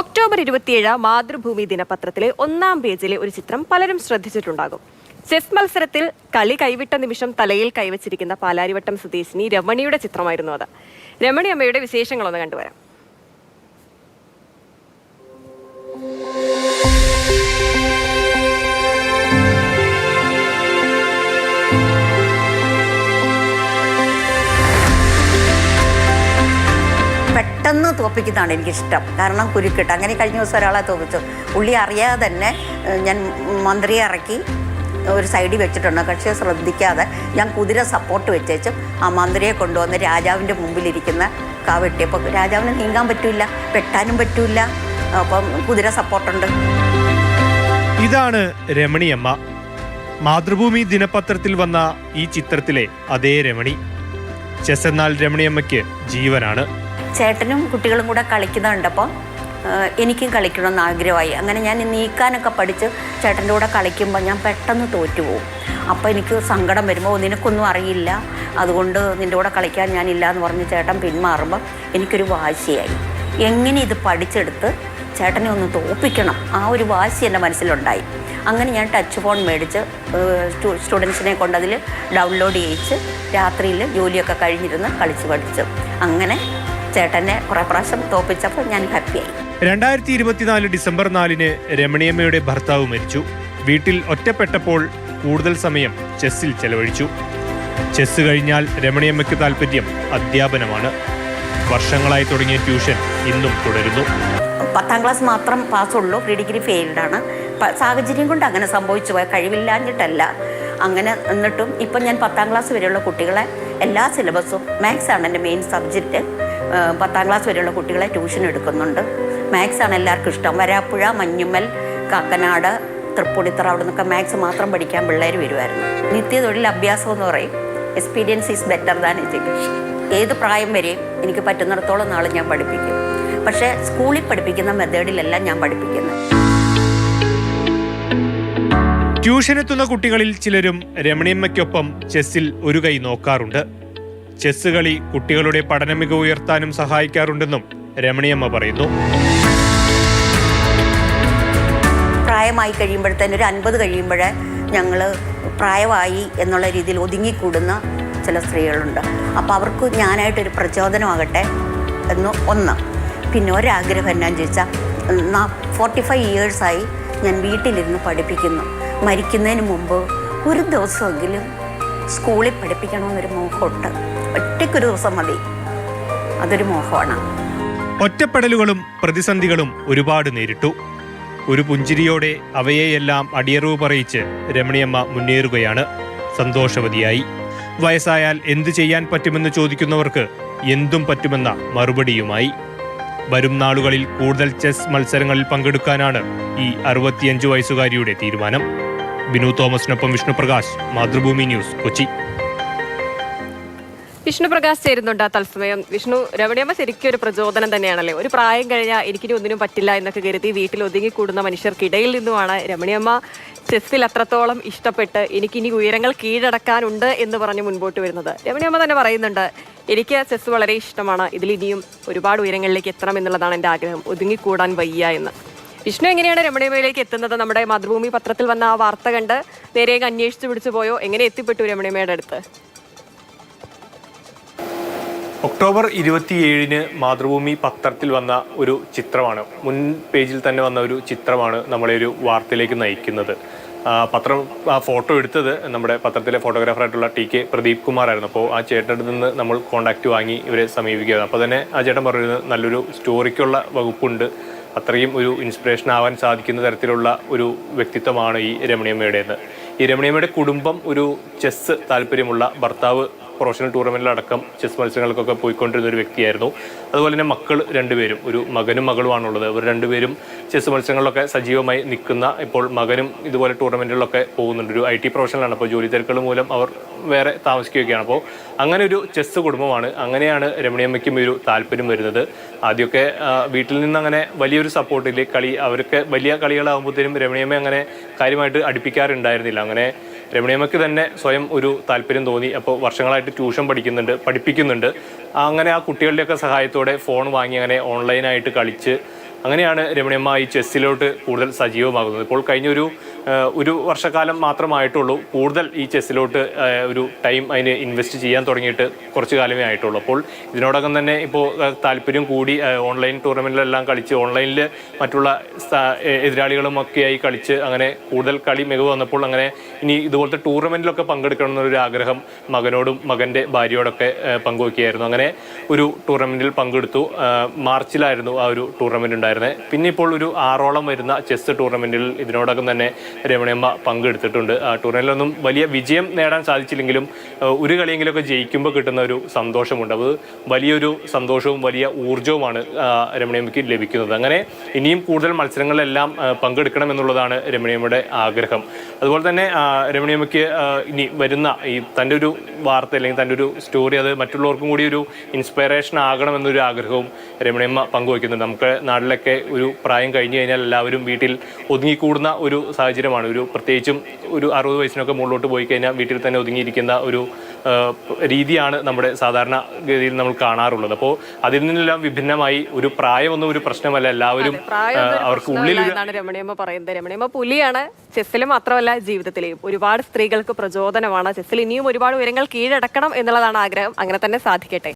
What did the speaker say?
October ഇരുപത്തിയേഴ് മാതൃഭൂമി ദിനപത്രത്തിലെ ഒന്നാം പേജിലെ ഒരു ചിത്രം പലരും ശ്രദ്ധിച്ചിട്ടുണ്ടാകും. ചെസ് മത്സരത്തിൽ കളി കൈവിട്ട നിമിഷം തലയിൽ കൈവച്ചിരിക്കുന്ന പാലാരിവട്ടം സ്വദേശിനി രമണിയുടെ ചിത്രമായിരുന്നു അത്. രമണി അമ്മയുടെ വിശേഷങ്ങളൊന്ന് കണ്ടുവരാം. പെട്ടെന്ന് തോപ്പിക്കുന്നതാണ് എനിക്കിഷ്ടം. കാരണം കുരുക്കിട്ട്. അങ്ങനെ കഴിഞ്ഞ ദിവസം ഒരാളെ തോപ്പിച്ചു. ഉള്ളി അറിയാതെ തന്നെ ഞാൻ മന്ത്രിയെ ഇറക്കി ഒരു സൈഡിൽ വെച്ചിട്ടുണ്ട്. പക്ഷേ ശ്രദ്ധിക്കാതെ ഞാൻ കുതിര സപ്പോർട്ട് വെച്ചേച്ചും ആ മന്ത്രിയെ കൊണ്ടുവന്ന് രാജാവിന്റെ മുമ്പിലിരിക്കുന്ന കാ വെട്ടിയപ്പോൾ രാജാവിന് നീങ്ങാൻ പറ്റില്ല വെട്ടാനും പറ്റില്ല അപ്പം കുതിര സപ്പോർട്ടുണ്ട് ഇതാണ് രമണിയമ്മ. മാതൃഭൂമി ദിനപത്രത്തിൽ വന്ന ഈ ചിത്രത്തിലെ അതേ രമണി. ചെസ് എന്നാൽ രമണിയമ്മയ്ക്ക് ജീവനാണ്. ചേട്ടനും കുട്ടികളും കൂടെ കളിക്കുന്നുണ്ടപ്പോൾ എനിക്കും കളിക്കണമെന്ന് ആഗ്രഹമായി. അങ്ങനെ ഞാൻ നീക്കാനൊക്കെ പഠിച്ച് ചേട്ടന്റെ കൂടെ കളിക്കുമ്പോൾ ഞാൻ പെട്ടെന്ന് തോറ്റുപോകും. അപ്പോൾ എനിക്ക് സങ്കടം വരുമ്പോൾ നിനക്കൊന്നും അറിയില്ല. അതുകൊണ്ട് നിന്റെ കൂടെ കളിക്കാൻ ഞാനില്ല എന്ന് പറഞ്ഞ് ചേട്ടൻ പിന്മാറുമ്പോൾ എനിക്കൊരു വാശിയായി. എങ്ങനെ ഇത് പഠിച്ചെടുത്ത് ചേട്ടനെ ഒന്ന് തോപ്പിക്കണം? ആ ഒരു വാശി എന്റെ മനസ്സിലുണ്ടായി. അങ്ങനെ ഞാൻ ടച്ച് ഫോൺ മേടിച്ച് സ്റ്റുഡൻസിനെ കൊണ്ടതിൽ ഡൗൺലോഡ് ചെയ്യിച്ച് രാത്രിയിൽ ജോലിയൊക്കെ കഴിഞ്ഞിരുന്ന് കളിച്ച് പഠിച്ചു. അങ്ങനെ ചേട്ടനെ കുറെ പ്രാവശ്യം തോപ്പിച്ചപ്പോൾ ഞാൻ ഹാപ്പിയായി രണ്ടായിരത്തി ഇരുപത്തിനാല് ഡിസംബർ നാലിന് രമണിയമ്മയുടെ ഭർത്താവ് മരിച്ചു. വീട്ടിൽ ഒറ്റപ്പെട്ടപ്പോൾ കൂടുതൽ സമയം ചെസ്സിൽ ചെലവഴിച്ചു. ചെസ് കഴിഞ്ഞാൽ രമണിയമ്മയ്ക്ക് താല്പര്യം അധ്യാപനമാണ്. വർഷങ്ങളായി തുടങ്ങിയ ട്യൂഷൻ ഇന്നും തുടരുന്നു. പത്താം ക്ലാസ് മാത്രം പാസ്സുള്ളൂ പ്രീ ഡിഗ്രി ഫെയിൽഡാണ്. സാഹചര്യം കൊണ്ട് അങ്ങനെ സംഭവിച്ചു പോയ. കഴിവില്ലാഞ്ഞിട്ടല്ല. അങ്ങനെ എന്നിട്ടും ഇപ്പം ഞാൻ പത്താം ക്ലാസ് വരെയുള്ള കുട്ടികളെ എല്ലാ സിലബസും മാത്സാണ് എന്റെ മെയിൻ സബ്ജക്റ്റ് പത്താം ക്ലാസ് വരെയുള്ള കുട്ടികളെ ട്യൂഷൻ എടുക്കുന്നുണ്ട്. മാത്സ് ആണ് എല്ലാവർക്കും ഇഷ്ടം. വരാപ്പുഴ മഞ്ഞുമ്മൽ കാക്കനാട് തൃപ്പൂണിത്തറ അവിടെ നിന്നൊക്കെ മാത്സ് മാത്രം പഠിക്കാൻ പിള്ളേർ വരുമായിരുന്നു നിത്യതൊഴിൽ അഭ്യാസം എന്ന് പറയും. Experience is better than education ഏത് പ്രായം വരെയും എനിക്ക് പറ്റുന്നിടത്തോളം നാൾ ഞാൻ പഠിപ്പിക്കും. പക്ഷേ സ്കൂളിൽ പഠിപ്പിക്കുന്ന മെത്തേഡിലല്ല ഞാൻ പഠിപ്പിക്കുന്നത് ട്യൂഷനെത്തുന്ന കുട്ടികളിൽ ചിലരും രമണിയമ്മയ്ക്കൊപ്പം ചെസ്സിൽ ഒരു കൈ നോക്കാറുണ്ട്. ചെസ് കളി കുട്ടികളുടെ പഠന മികവ് ഉയർത്താനും സഹായിക്കാറുണ്ടെന്നും രമണിയമ്മ പറയുന്നു. പ്രായമായി കഴിയുമ്പോഴത്തേന് ഒരു അൻപത് കഴിയുമ്പോൾ ഞങ്ങൾ പ്രായമായി എന്നുള്ള രീതിയിൽ ഒതുങ്ങിക്കൂടുന്ന ചില സ്ത്രീകളുണ്ട്. അപ്പോൾ അവർക്ക് ഞാനായിട്ടൊരു പ്രചോദനമാകട്ടെ എന്ന് ഒന്ന്. പിന്നെ ഒരാഗ്രഹം എന്നാന്ന് ചോദിച്ചാൽ ഫോർട്ടി ഫൈവ് ഇയേഴ്സായി ഞാൻ വീട്ടിലിരുന്ന് പഠിപ്പിക്കുന്നു. മരിക്കുന്നതിന് മുമ്പ് ഒരു ദിവസമെങ്കിലും സ്കൂളിൽ പഠിപ്പിക്കണമെന്നൊരു മോഹമുണ്ട്. ഒറ്റയ്ക്കൊരു ദിവസം മതി. അതൊരു മോഹമാണ്. ഒറ്റപ്പെടലുകളും പ്രതിസന്ധികളും ഒരുപാട് നേരിട്ടു. ഒരു പുഞ്ചിരിയോടെ അവയെയെല്ലാം അടിയറവ് പറയിച്ച് രമണിയമ്മ മുന്നേറുകയാണ്. സന്തോഷവതിയായി. വയസ്സായാൽ എന്തു ചെയ്യാൻ പറ്റുമെന്ന് ചോദിക്കുന്നവർക്ക് എന്തും പറ്റുമെന്ന മറുപടിയുമായി. വരും നാളുകളിൽ കൂടുതൽ ചെസ് മത്സരങ്ങളിൽ പങ്കെടുക്കാനാണ് ഈ അറുപത്തിയഞ്ചു വയസ്സുകാരിയുടെ തീരുമാനം. ബിനു തോമസിനൊപ്പം വിഷ്ണുപ്രകാശ് മാതൃഭൂമി ന്യൂസ് കൊച്ചി. വിഷ്ണു പ്രകാശ് ചേരുന്നുണ്ട് തത്സമയം. വിഷ്ണു രമണിയമ്മ ശരിക്കും ഒരു പ്രചോദനം തന്നെയാണല്ലേ? ഒരു പ്രായം കഴിഞ്ഞാൽ എനിക്കിനി ഒന്നിനും പറ്റില്ല എന്നൊക്കെ കരുതി വീട്ടിൽ ഒതുങ്ങി കൂടുന്ന മനുഷ്യർക്കിടയിൽ നിന്നുമാണ് രമണിയമ്മ. ചെസ്സിൽ അത്രത്തോളം ഇഷ്ടപ്പെട്ട് എനിക്കിനി ഉയരങ്ങൾ കീഴടക്കാനുണ്ട് എന്ന് പറഞ്ഞ് മുൻപോട്ട് വരുന്നത്. രമണിയമ്മ തന്നെ പറയുന്നുണ്ട് എനിക്ക് ചെസ് വളരെ ഇഷ്ടമാണ്. ഇതിൽ ഇനിയും ഒരുപാട് ഉയരങ്ങളിലേക്ക് എത്തണം എന്നുള്ളതാണ് എന്റെ ആഗ്രഹം. ഒതുങ്ങിക്കൂടാൻ വയ്യ എന്ന്. വിഷ്ണു എങ്ങനെയാണ് രമണിയമ്മയിലേക്ക് എത്തുന്നത്? നമ്മുടെ മാതൃഭൂമി പത്രത്തിൽ വന്ന ആ വാർത്ത കണ്ട് നേരെ അന്വേഷിച്ച് പിടിച്ചു പോയോ? എങ്ങനെ എത്തിപ്പെട്ടു രമണിയമ്മയുടെ അടുത്ത്? ഒക്ടോബർ ഇരുപത്തിയേഴിന് മാതൃഭൂമി പത്രത്തിൽ വന്ന ഒരു ചിത്രമാണ്. മുൻ പേജിൽ തന്നെ വന്ന ഒരു ചിത്രമാണ് നമ്മളെ ഒരു വാർത്തയിലേക്ക് നയിക്കുന്നത്. പത്രം ആ ഫോട്ടോ എടുത്തത് നമ്മുടെ പത്രത്തിലെ ഫോട്ടോഗ്രാഫറായിട്ടുള്ള ടി കെ പ്രദീപ് കുമാർ ആയിരുന്നു അപ്പോൾ ആ ചേട്ടന്റെ നിന്ന് നമ്മൾ കോണ്ടാക്റ്റ് വാങ്ങി ഇവരെ സമീപിക്കുകയാണ്. അപ്പോൾ തന്നെ ആ ചേട്ടൻ പറഞ്ഞിരുന്നത് നല്ലൊരു സ്റ്റോറിക്കുള്ള വകുപ്പുണ്ട്. അത്രയും ഒരു ഇൻസ്പിറേഷൻ ആവാൻ സാധിക്കുന്ന തരത്തിലുള്ള ഒരു വ്യക്തിത്വമാണ് ഈ രമണിയമ്മയുടേത്. ഈ രമണിയമ്മയുടെ കുടുംബം ഒരു ചെസ് താല്പര്യമുള്ള ഭർത്താവ് പ്രൊഫഷണൽ ടൂർണമെന്റിലടക്കം ചെസ് മത്സരങ്ങൾക്കൊക്കെ പോയിക്കൊണ്ടിരുന്ന ഒരു വ്യക്തിയായിരുന്നു. അതുപോലെ തന്നെ മക്കൾ രണ്ടുപേരും ഒരു മകനും മകളുമാണുള്ളത്. ഇവർ രണ്ടുപേരും ചെസ് മത്സരങ്ങളിലൊക്കെ സജീവമായി നിൽക്കുന്ന ഇപ്പോൾ മകനും ഇതുപോലെ ടൂർണമെന്റുകളിലൊക്കെ പോകുന്നുണ്ട്. ഒരു ഐ ടി പ്രൊഫഷണലാണ്. അപ്പോൾ ജോലി തിരക്കുകൾ മൂലം അവർ വേറെ താമസിക്കുകയൊക്കെയാണ്. അപ്പോൾ അങ്ങനെ ഒരു ചെസ് കുടുംബമാണ്. അങ്ങനെയാണ് രമണിയമ്മയ്ക്കും ഒരു താല്പര്യം വരുന്നത്. ആദ്യമൊക്കെ വീട്ടിൽ നിന്ന് അങ്ങനെ വലിയൊരു സപ്പോർട്ടില്ല കളി. അവരൊക്കെ വലിയ കളികളാകുമ്പോഴത്തേനും രമണിയമ്മ അങ്ങനെ കാര്യമായിട്ട് അടുപ്പിക്കാറുണ്ടായിരുന്നില്ല. അങ്ങനെ രമണിയമ്മയ്ക്ക് തന്നെ സ്വയം ഒരു താല്പര്യം തോന്നി. അപ്പോൾ വർഷങ്ങളായിട്ട് ട്യൂഷൻ പഠിക്കുന്നുണ്ട് പഠിപ്പിക്കുന്നുണ്ട്. അങ്ങനെ ആ കുട്ടികളുടെയൊക്കെ സഹായത്തോടെ ഫോൺ വാങ്ങി അങ്ങനെ ഓൺലൈനായിട്ട് കളിച്ച് അങ്ങനെയാണ് രമണിയമ്മ ഈ ചെസ്സിലോട്ട് കൂടുതൽ സജീവമാകുന്നത്. ഇപ്പോൾ കഴിഞ്ഞൊരു ഒരു വർഷക്കാലം മാത്രമായിട്ടുള്ളൂ കൂടുതൽ ഈ ചെസ്സിലോട്ട് ഒരു ടൈം അതിന് ഇൻവെസ്റ്റ് ചെയ്യാൻ തുടങ്ങിയിട്ട് കുറച്ച് കാലമേ ആയിട്ടുള്ളൂ. അപ്പോൾ ഇതിനോടകം തന്നെ ഇപ്പോൾ താല്പര്യം കൂടി ഓൺലൈൻ ടൂർണമെന്റിലെല്ലാം കളിച്ച് ഓൺലൈനിൽ മറ്റുള്ള എതിരാളികളുമൊക്കെയായി കളിച്ച് അങ്ങനെ കൂടുതൽ കളി മികവ് വന്നപ്പോൾ അങ്ങനെ ഇനി ഇതുപോലത്തെ ടൂർണമെന്റിലൊക്കെ പങ്കെടുക്കണം എന്നൊരു ആഗ്രഹം മകനോടും മകന്റെ ഭാര്യയോടൊക്കെ പങ്കുവയ്ക്കുകയായിരുന്നു അങ്ങനെ ഒരു ടൂർണമെന്റിൽ പങ്കെടുത്തു. മാർച്ചിലായിരുന്നു ആ ഒരു ടൂർണമെന്റ് ഉണ്ടായിരുന്നത് പിന്നെ ഇപ്പോൾ ഒരു ആറോളം വരുന്ന ചെസ് ടൂർണമെന്റിൽ ഇതിനോടകം തന്നെ രമണിയമ്മ പങ്കെടുത്തിട്ടുണ്ട്. ആ ടൂർണമെന്റിലൊന്നും വലിയ വിജയം നേടാൻ സാധിച്ചില്ലെങ്കിലും ഒരു കളിയെങ്കിലൊക്കെ ജയിക്കുമ്പോൾ കിട്ടുന്ന ഒരു സന്തോഷമുണ്ട്. അത് വലിയൊരു സന്തോഷവും വലിയ ഊർജവുമാണ് ആ, രമണിയമ്മയ്ക്ക് ലഭിക്കുന്നത്. അങ്ങനെ ഇനിയും കൂടുതൽ മത്സരങ്ങളിലെല്ലാം പങ്കെടുക്കണമെന്നുള്ളതാണ് രമണിയമ്മയുടെ ആഗ്രഹം. അതുപോലെ തന്നെ രമണിയമ്മയ്ക്ക് ഇനി വരുന്ന ഈ തന്റെ ഒരു വാർത്ത അല്ലെങ്കിൽ തന്റെ ഒരു സ്റ്റോറി അത് മറ്റുള്ളവർക്കും കൂടി ഒരു ഇൻസ്പിറേഷൻ ആകണമെന്നൊരു ആഗ്രഹവും രമണിയമ്മ പങ്കുവയ്ക്കുന്നുണ്ട്. നമുക്ക് നാട്ടിലൊക്കെ ഒരു പ്രായം കഴിഞ്ഞു കഴിഞ്ഞാൽ എല്ലാവരും വീട്ടിൽ ഒതുങ്ങിക്കൂടുന്ന ഒരു സാഹചര്യമാണ്. ഒരു പ്രത്യേകിച്ചും ഒരു അറുപത് വയസ്സിനൊക്കെ മുകളിലോട്ട് പോയി കഴിഞ്ഞാൽ വീട്ടിൽ തന്നെ ഒതുങ്ങിയിരിക്കുന്ന ഒരു രീതിയാണ് നമ്മുടെ സാധാരണ ഗതിയിൽ നമ്മൾ കാണാറുള്ളത്. അപ്പോൾ അതിൽ നിന്നെല്ലാം വിഭിന്നമായി ഒരു പ്രായമൊന്നും ഒരു പ്രശ്നമല്ല. എല്ലാവരും അവർക്ക് ഉള്ളിൽ രമണിയമ്മ പറയുന്നത്. രമണിയമ്മ പുലിയാണ് ചെസ്സിൽ മാത്രമല്ല ജീവിതത്തിലെയും. ഒരുപാട് സ്ത്രീകൾക്ക് പ്രചോദനമാണ്. ചെസ്സിൽ ഇനിയും ഒരുപാട് ഉയരങ്ങൾ കീഴടക്കണം എന്നുള്ളതാണ് ആഗ്രഹം. അങ്ങനെ തന്നെ സാധിക്കട്ടെ.